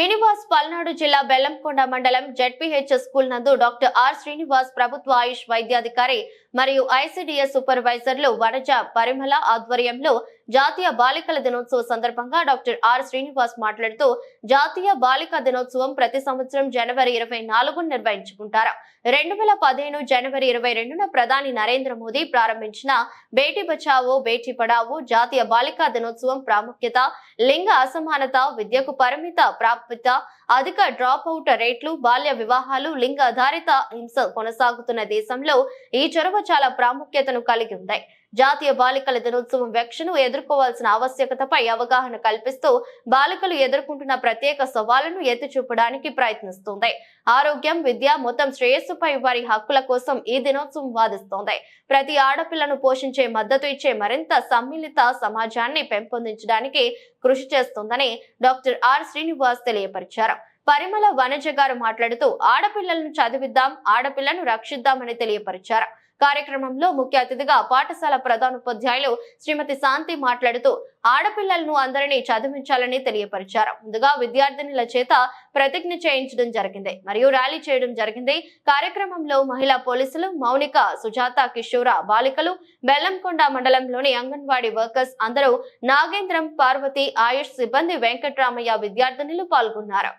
శ్రీనివాస్ పల్నాడు జిల్లా బెల్లంకొండ మండలం ZPH school నందు డాక్టర్ ఆర్ శ్రీనివాస్ ప్రభుత్వ ఆయుష్ వైద్యాధికారి మరియు ఐసిడిఎస్ సూపర్వైజర్లు వనజ పరిమళ ఆధ్వర్యంలో జాతీయ బాలికల దినోత్సవ సందర్భంగా డాక్టర్ ఆర్ శ్రీనివాస్ మాట్లాడుతూ జాతీయ బాలికా దినోత్సవం ప్రతి సంవత్సరం జనవరి ఇరవై నాలుగు నిర్వహించుకుంటారు. రెండు వేల పదిహేను జనవరి ఇరవై రెండున ప్రధాని నరేంద్ర మోదీ ప్రారంభించిన బేటీ బచావో బేటీ పడావో జాతీయ బాలికా దినోత్సవం ప్రాముఖ్యత లింగ అసమానత విద్యకు పరిమిత ప్రాప్యత అధిక డ్రాప్ అవుట్ రేట్లు బాల్య వివాహాలు లింగ ఆధారిత హింస కొనసాగుతున్న దేశంలో ఈ చొరవ చాలా ప్రాముఖ్యతను కలిగి ఉన్నాయి. జాతీయ బాలికల దినోత్సవం వెక్షను ఎదుర్కోవాల్సిన ఆవశ్యకతపై అవగాహన కల్పిస్తూ బాలికలు ఎదుర్కొంటున్న ప్రత్యేక సవాళ్ళను ఎత్తి చూపడానికి ప్రయత్నిస్తుంది. ఆరోగ్యం విద్య మొత్తం శ్రేయస్సుపై వారి హక్కుల కోసం ఈ దినోత్సవం వాదిస్తోంది. ప్రతి ఆడపిల్లను పోషించే మద్దతు ఇచ్చే మరింత సమ్మిళిత సమాజాన్ని పెంపొందించడానికి కృషి చేస్తోందని డాక్టర్ ఆర్ శ్రీనివాస్ తెలియపరిచారు. పరిమళ వనజ గారు మాట్లాడుతూ ఆడపిల్లలను చదివిద్దాం ఆడపిల్లను రక్షిద్దామని తెలియపరిచారు. కార్యక్రమంలో ముఖ్య అతిథిగా పాఠశాల ప్రధానోపాధ్యాయులు శ్రీమతి శాంతి మాట్లాడుతూ ఆడపిల్లలను అందరినీ చదివించాలని తెలియపరిచారు. ముందుగా విద్యార్థినుల చేత ప్రతిజ్ఞ చేయించడం జరిగింది. మరియు ర్యాలీ చేయడం జరిగింది. కార్యక్రమంలో మహిళా పోలీసులు మౌనిక సుజాత కిషోర బాలికలు బెల్లంకొండ మండలంలోని అంగన్వాడీ వర్కర్స్ అందరూ నాగేంద్రం పార్వతి ఆయుష్ సిబ్బంది వెంకట్రామయ్య విద్యార్థినులు పాల్గొన్నారు.